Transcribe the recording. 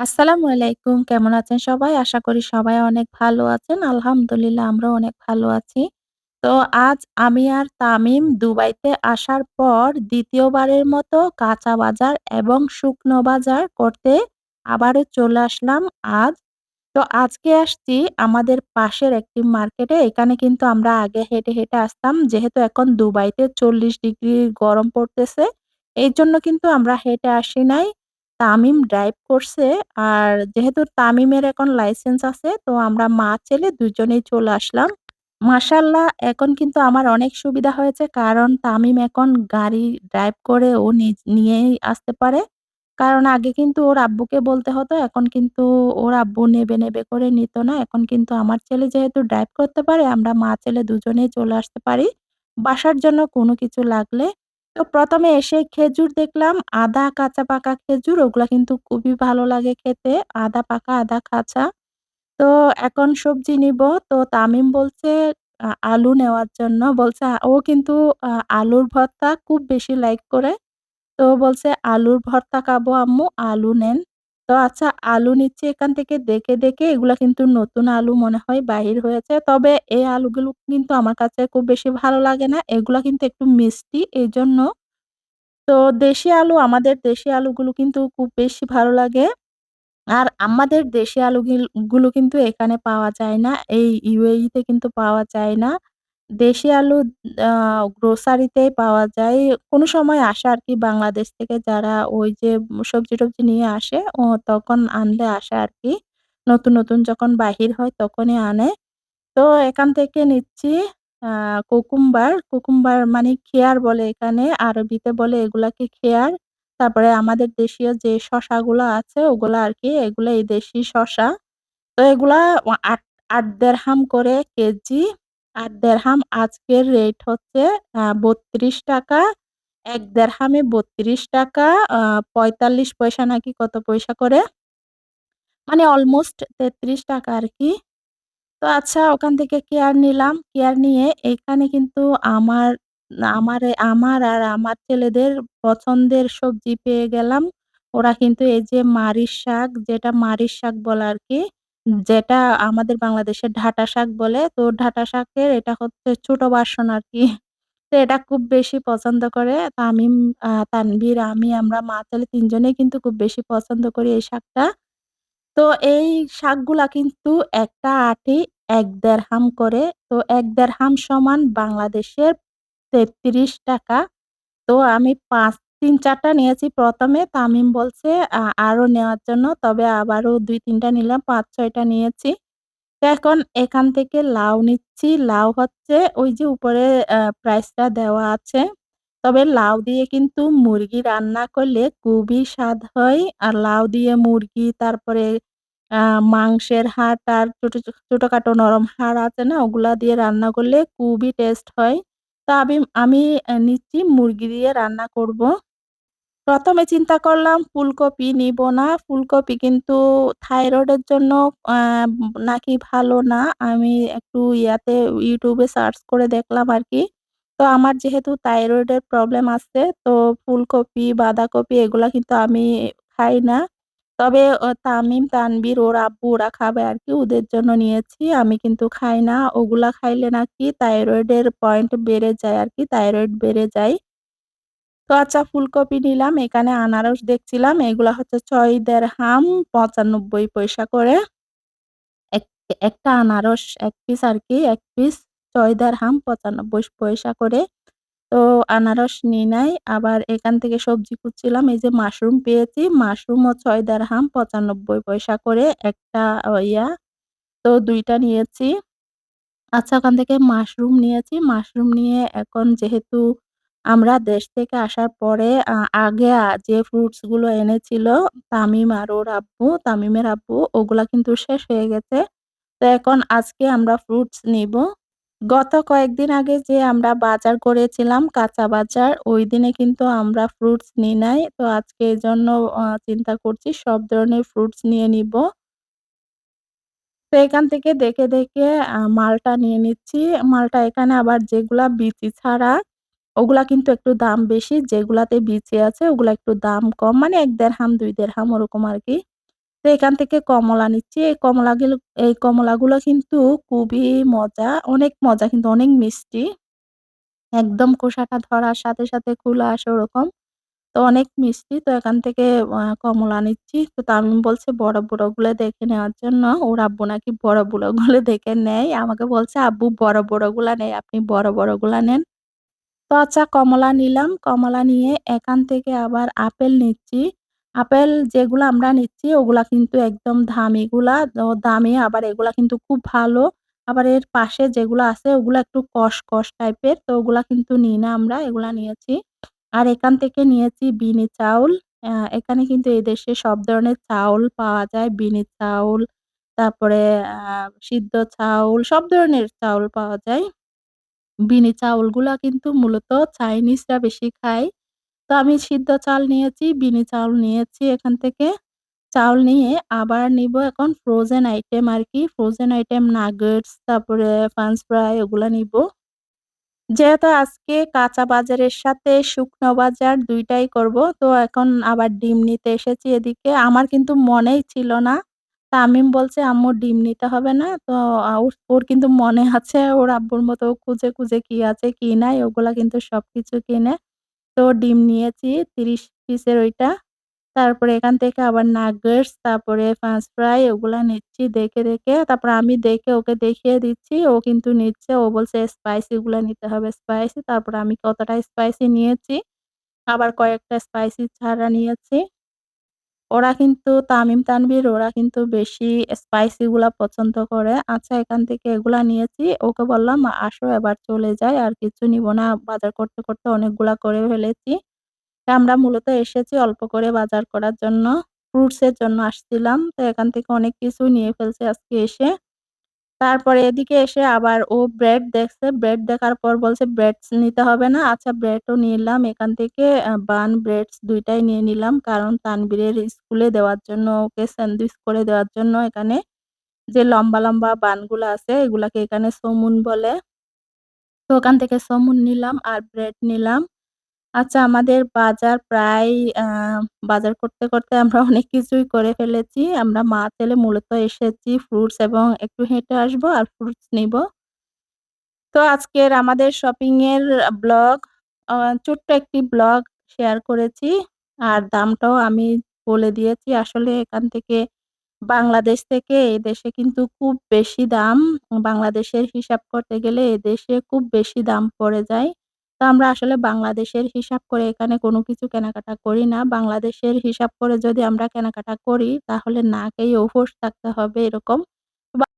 আসসালামু আলাইকুম। কেমন আছেন সবাই? আশা করি সবাই অনেক ভালো আছেন। আলহামদুলিল্লাহ আমরাও অনেক ভালো আছি। তো আজ আমি আর তামিম দুবাইতে আসার পর ২য় বারের মতো কাঁচা বাজার এবং শুকনো বাজার করতে আবারও চলে আসলাম আজ। তো আজকে আসছি আমাদের পাশের একটি মার্কেটে। এখানে কিন্তু আমরা আগে হেঁটে, হেঁটে আসতাম। যেহেতু এখন দুবাইতে ৪০ ডিগ্রি গরম পড়তেছে। এইজন্য কিন্তু আমরা হেঁটে আসি নাই। তামিম ড্রাইভ করছে। আর যেহেতু তামিমের এখন লাইসেন্স আছে, তো আমরা মা-ছেলে দুজনেই চলে আসলাম। মাশাআল্লাহ এখন কিন্তু আমার অনেক সুবিধা হয়েছে। কারণ তামিম এখন গাড়ি ড্রাইভ করে ও নিয়েই আসতে পারে। কারণ আগে কিন্তু ওর আব্বুকে বলতে হতো। এখন কিন্তু ওর আব্বু নেবে, নেবে করে নিত না। এখন কিন্তু আমার ছেলে যেহেতু ড্রাইভ করতে পারে, আমরা মা-ছেলে দুজনেই চলে আসতে পারি। বাসার জন্য কোনো কিছু লাগলে। তো প্রথমে এসে খেজুর দেখলাম, আদা কাঁচা পাকা খেজুর ওগুলা কিন্তু খুবই ভালো লাগে খেতে। আদা পাকা, আদা কাঁচা। তো এখন সবজি নিব তো তামিম বলছে আলু নেওয়ার জন্য। বলছে ও কিন্তু আলুর ভর্তা খুব বেশি লাইক করে। তো বলছে, "আলুর ভর্তা খাব আম্মু, আলু নেন।" তো আচ্ছা আলু নিচ্ছি এখান থেকে দেখে, দেখে এগুলা কিন্তু নতুন আলু মনে হয় বাহির হয়েছে। তবে এই আলুগুলো কিন্তু আমার কাছে খুব বেশি ভালো লাগে না। এগুলা কিন্তু একটু মিষ্টি এই জন্য তো দেশি আলু আমাদের দেশি আলুগুলো কিন্তু খুব বেশি ভালো লাগে। আর আমাদের দেশি আলুগিলগুলো কিন্তু এখানে পাওয়া যায় না। এই UAE তে কিন্তু পাওয়া যায় না। দেশি আলু আ গ্রোসারিতেই পাওয়া যায়। কোনো সময় আসে আর কি বাংলাদেশ থেকে যারা ওই যে সবজি-টবজি নিয়ে আসে, ও তখন আনলে আসে আর কি নতুন, নতুন যখন বাহির হয় তখনই আনে। তো এখান থেকে নিচ্ছি কুকুম্বার। কুকুম্বার মানে খেয়ার বলে এখানে। আরবিতে বলে এগুলাকে খেয়ার। তারপরে আমাদের দেশীয় যে শশাগুলা আছে ওগুলা আরকি, এগুলো এই দেশি শশা। তো এগুলা আট আট ৮ দেরহাম করে কেজি। ৮ দেড়হাম আজকের রেট হচ্ছে আ ৳৩২ ১ দেরহামে ৳৩২ আ ৪৫ পয়সা নাকি কত পয়সা করে। মানে অলমোস্ট তেত্রিশ টাকা আর কি তো আচ্ছা ওখান থেকে কেয়ার নিলাম। কেয়ার নিয়ে এখানে কিন্তু আমার আমার আমার আর আমার ছেলেদের পছন্দের সবজি পেয়ে গেলাম। ওরা কিন্তু এই যে মারির শাক, যেটা মারির শাক বলে আরকি। যেটা আমাদের বাংলাদেশে ঢাটা শাক বলে। তো ডাঁটা শাকের এটা হচ্ছে ছোট বাসন আর কি তো এটা খুব বেশি পছন্দ করে। তামিম, তানভীর, আমি আমরা মা-ছেলে ৩ জনেই কিন্তু খুব বেশি পছন্দ করি এই শাকটা। তো এই শাকগুলা কিন্তু একটা আটি এক দেড় হাম করে। তো এক দেড় হাম সমান বাংলাদেশের ৳৩৩ তো আমি ৫ ৩-৪ টা নিয়েছি প্রথমে তামিম বলছে আরও নেওয়ার জন্য। তবে আবারও দুই তিনটা নিলাম, পাঁচ ছয়টা নিয়েছি। তো এখন এখান থেকে লাউ নিচ্ছি। লাউ হচ্ছে ওই যে উপরে প্রাইসটা দেওয়া আছে। তবে লাউ দিয়ে কিন্তু মুরগি রান্না করলে খুবই স্বাদ হয়। আর লাউ দিয়ে মুরগি, তারপরে মাংসের হাড় আর ছোট, ছোট ছোটখাটো নরম হাড় আছে না? ওগুলা দিয়ে রান্না করলে খুবই টেস্ট হয়। তো আবিম আমি নিচ্ছি মুরগি দিয়ে রান্না করব। ১ম এ চিন্তা করলাম ফুলকপি নিবো না। ফুলকপি কিন্তু থাইরয়েডের জন্য নাকি ভালো না। আমি একটু ইয়াতে ইউটিউবে সার্চ করে দেখলাম আর কি তো আমার যেহেতু থাইরয়েডের প্রবলেম আছে, তো ফুলকপি, বাঁধাকপি এগুলা কিন্তু আমি খাই না। তবে তামিম, তানভীর, ওর আব্বু ওরা খাবে আর কি ওদের জন্য নিয়েছি। আমি কিন্তু খাই না। ওগুলা খাইলে নাকি থাইরয়েডের পয়েন্ট বেড়ে যায় আর কি থাইরয়েড বেড়ে যায়। তো আচ্ছা ফুলকপি নিলাম। এখানে আনারস দেখছিলাম। এগুলা হচ্ছে ছয় দেড় হাম, পঁচানব্বই পয়সা করে। এক, একটা আনারস এক পিস আর কি, এক পিস ছয় দেড় হাম, পঁচানব্বই পয়সা করে। তো আনারস নিয়ে নাই। আবার এখান থেকে সবজি খুঁজছিলাম। এই যে মাশরুম পেয়েছি। মাশরুমও ৬ দেরহাম ৯৫ পয়সা করে, একটা ইয়া। তো দুইটা নিয়েছি। আচ্ছা ওখান থেকে মাশরুম নিয়েছি। মাশরুম নিয়ে এখন যেহেতু আমরা দেশ থেকে আসার পরে আগে যে ফ্রুটসগুলো এনেছিল তামিম আর ওর আব্বু, তামিমের আব্বু ওগুলা কিন্তু শেষ হয়ে গেছে। তো এখন আজকে আমরা ফ্রুটস নিব গত কয়েকদিন আগে যে আমরা বাজার করেছিলাম কাঁচা বাজার, ওইদিনে কিন্তু আমরা ফ্রুটস নিই নাই। তো আজকে এই জন্য চিন্তা করছি সব ধরনের ফ্রুটস নিয়ে নিবো। তো এখান থেকে দেখে, দেখে মালটা নিয়ে নিচ্ছি। মালটা এখানে আবার যেগুলা বিচি ছাড়া, ওগুলা কিন্তু একটু দাম বেশি। যেগুলাতে বিচি আছে ওগুলা একটু দাম কম। মানে এক দেড় হাম দুই দেড় হাম ওরকম আর কি তো এখান থেকে কমলা নিচ্ছি। এই কমলাগুলো এই কমলাগুলো কিন্তু খুবই মজা, অনেক মজা কিন্তু অনেক মিষ্টি। একদম খোসাটা ধরার সাথে, সাথে খুলে আসে ওরকম। তো অনেক মিষ্টি। তো এখান থেকে কমলা নিচ্ছি। তো তামিম বলছে বড়, বড়গুলো দেখে নেওয়ার জন্য। ওর আব্বু নাকি বড়, বড়গুলো দেখে নেয়। আমাকে বলছে, "আব্বু বড়, বড়গুলা নেই, আপনি বড়, বড়গুলা নেন।" আচ্ছা কমলা নিলাম। কমলা নিয়ে এখান থেকে আবার আপেল নিচ্ছি। আপেল যেগুলা আমরা নিচ্ছি ওগুলা কিন্তু একদম দামিগুলা। দামি আবার এগুলা কিন্তু খুব ভালো। আবার এর পাশে যেগুলা আছে ওগুলা একটু কষ, কষ টাইপের। তো ওগুলা কিন্তু নিই না আমরা, এগুলা নিয়েছি। আর এখান থেকে নিয়েছি বিনি চাউল। এখানে কিন্তু এদেশে সব ধরনের চাউল পাওয়া যায়। বিনি চাউল, তারপরে সিদ্ধ চাউল, সব ধরনের চাউল পাওয়া যায়। বিনি চাউলগুলা কিন্তু মূলত চাইনিজরা বেশি খায়। তো আমি সিদ্ধ চাল নিয়েছি, বিনি চাউল নিয়েছি এখান থেকে। চাউল নিয়ে আবার নিব এখন ফ্রোজেন আইটেম আর কি ফ্রোজেন আইটেম নাগেটস, তারপরে ফ্রেঞ্চ ফ্রাই ওগুলা নিবো। যেহেতু আজকে কাঁচা বাজারের সাথে শুকনো বাজার ২ টাই করব। তো এখন আবার ডিম নিতে এসেছি এদিকে। আমার কিন্তু মনেই ছিল না। তামিম বলছে, "আম্মু ডিম নিতে হবে না।" তো ওর কিন্তু মনে আছে ওর আব্বুর মতো খুঁজে, খুঁজে কি আছে কি নাই ওগুলা কিন্তু সবকিছু কিনে। তো ডিম নিয়েছি ৩০ পিসের ওইটা। তারপরে এখান থেকে আবার নাগেটস, তারপরে ফ্রেঞ্চ ফ্রাই ওগুলা নিচ্ছি দেখে, দেখে। তারপরে আমি দেখে ওকে দেখিয়ে দিচ্ছি। ও কিন্তু নিচ্ছে। ও বলছে স্পাইসি গুলা নিতে হবে স্পাইসি। তারপরে আমি কতটা স্পাইসি নিয়েছি। আবার কয়েকটা স্পাইসি ছাড়া নিয়েছি। ওরা কিন্তু তামিম তানবির ওরা কিন্তু বেশি স্পাইসি গুলা পছন্দ করে। আচ্ছা এখান থেকে এগুলা নিয়েছি। ওকে বললাম, "আসো এবার চলে যাই। আর কিছু নিব না।" বাজার করতে, করতে অনেকগুলা করে ফেলেছি। আমরা মূলত এসেছি অল্প করে বাজার করার জন্য। ফ্রুটস এর জন্য আসছিলাম। তো এখান থেকে অনেক কিছু নিয়ে ফেলছে আজকে এসে। তারপরে এদিকে এসে আবার ও ব্রেড দেখছে। ব্রেড দেখার পর বলছে, "ব্রেডস নিতে হবে না।" আচ্ছা ব্রেডও নিলাম এখান থেকে বান, ব্রেডস দুইটাই নিয়ে নিলাম। কারণ তানভীরের স্কুলে দেওয়ার জন্য ওকে স্যান্ডউইচ করে দেওয়ার জন্য এখানে যে লম্বা, লম্বা বানগুলা আছে এগুলাকে এখানে সমুন বলে। তো ওখান থেকে সমুন নিলাম আর ব্রেড নিলাম। আচ্ছা আমাদের বাজার প্রায় বাজার করতে, করতে আমরা অনেক কিছুই করে ফেলেছি। আমরা মা-ছেলে মূলত এসেছি ফ্রুটস এবং একটু হেঁটে আসব আর ফ্রুটস নিবো। তো আজকের আমাদের শপিং এর ব্লগ ছোট্ট একটি ব্লগ শেয়ার করেছি। আর দামটাও আমি বলে দিয়েছি। আসলে এখান থেকে বাংলাদেশ থেকে এদেশে কিন্তু খুব বেশি দাম। বাংলাদেশের হিসাব করতে গেলে এদেশে খুব বেশি দাম পড়ে যায়। তো আমরা আসলে বাংলাদেশের হিসাব করে এখানে কোনো কিছু কেনাকাটা করি না। বাংলাদেশের হিসাব করে যদি আমরা কেনাকাটা করি, তাহলে না খেয়ে উপোস থাকতে হবে এরকম।